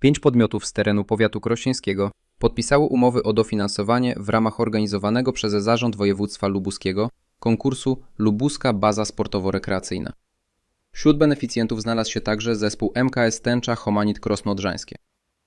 Pięć podmiotów z terenu powiatu krośnieńskiego podpisało umowy o dofinansowanie w ramach organizowanego przez Zarząd Województwa Lubuskiego konkursu Lubuska Baza Sportowo-Rekreacyjna. Wśród beneficjentów znalazł się także zespół MKS Tęcza Homanit Krosno Odrzańskie.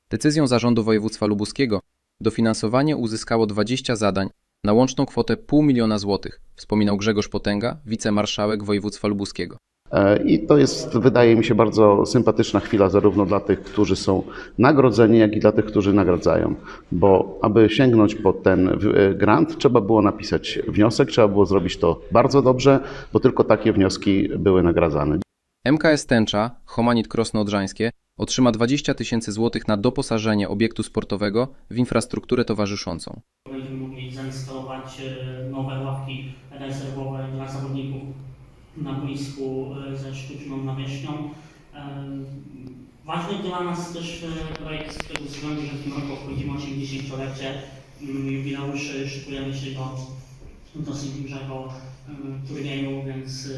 Decyzją Zarządu Województwa Lubuskiego dofinansowanie uzyskało 20 zadań na łączną kwotę pół miliona złotych, wspominał Grzegorz Potęga, wicemarszałek województwa lubuskiego. E, I to jest, wydaje mi się, bardzo sympatyczna chwila zarówno dla tych, którzy są nagrodzeni, jak i dla tych, którzy nagradzają. Bo aby sięgnąć po ten e, grant, trzeba było napisać wniosek, trzeba było zrobić to bardzo dobrze, bo tylko takie wnioski były nagradzane. MKS Tęcza, Homanit Krosno Odrzańskie, otrzyma 20 tysięcy złotych na doposażenie obiektu sportowego w infrastrukturę towarzyszącą. Będziemy mogli zainstalować e, nowe ławki rezerwowe dla zawodników na boisku e, ze sztuczną nawierzchnią. E, Ważny dla nas też e, projekt z tego względu, że w tym roku obchodzimy 80-lecie mm, jubileusz, szykujemy się do dosyć dużego e, turnieju, więc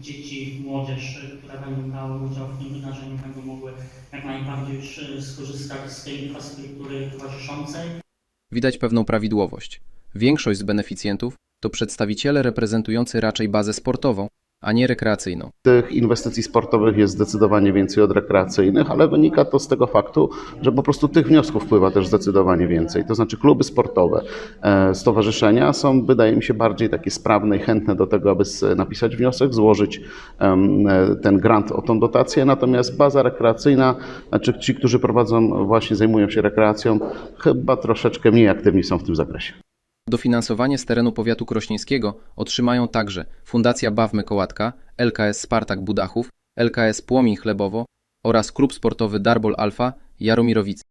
dzieci, młodzież, które będą brały udział w tym wydarzeniu, będą mogły jak najbardziej już skorzystać z tej infrastruktury towarzyszącej. Widać pewną prawidłowość. Większość z beneficjentów to przedstawiciele reprezentujący raczej bazę sportową, a nie rekreacyjną. Tych inwestycji sportowych jest zdecydowanie więcej od rekreacyjnych, ale wynika to z tego faktu, że po prostu tych wniosków wpływa też zdecydowanie więcej. To znaczy kluby sportowe, e, stowarzyszenia są, wydaje mi się, bardziej takie sprawne i chętne do tego, aby napisać wniosek, złożyć e, ten grant o tą dotację, natomiast baza rekreacyjna, znaczy ci, którzy prowadzą, właśnie zajmują się rekreacją, chyba troszeczkę mniej aktywni są w tym zakresie. Dofinansowanie z terenu powiatu krośnieńskiego otrzymają także Fundacja Bawmy Kołatka, LKS Spartak Budachów, LKS Płomień Chlebowo oraz klub sportowy Darbol Alfa Jaromirowice.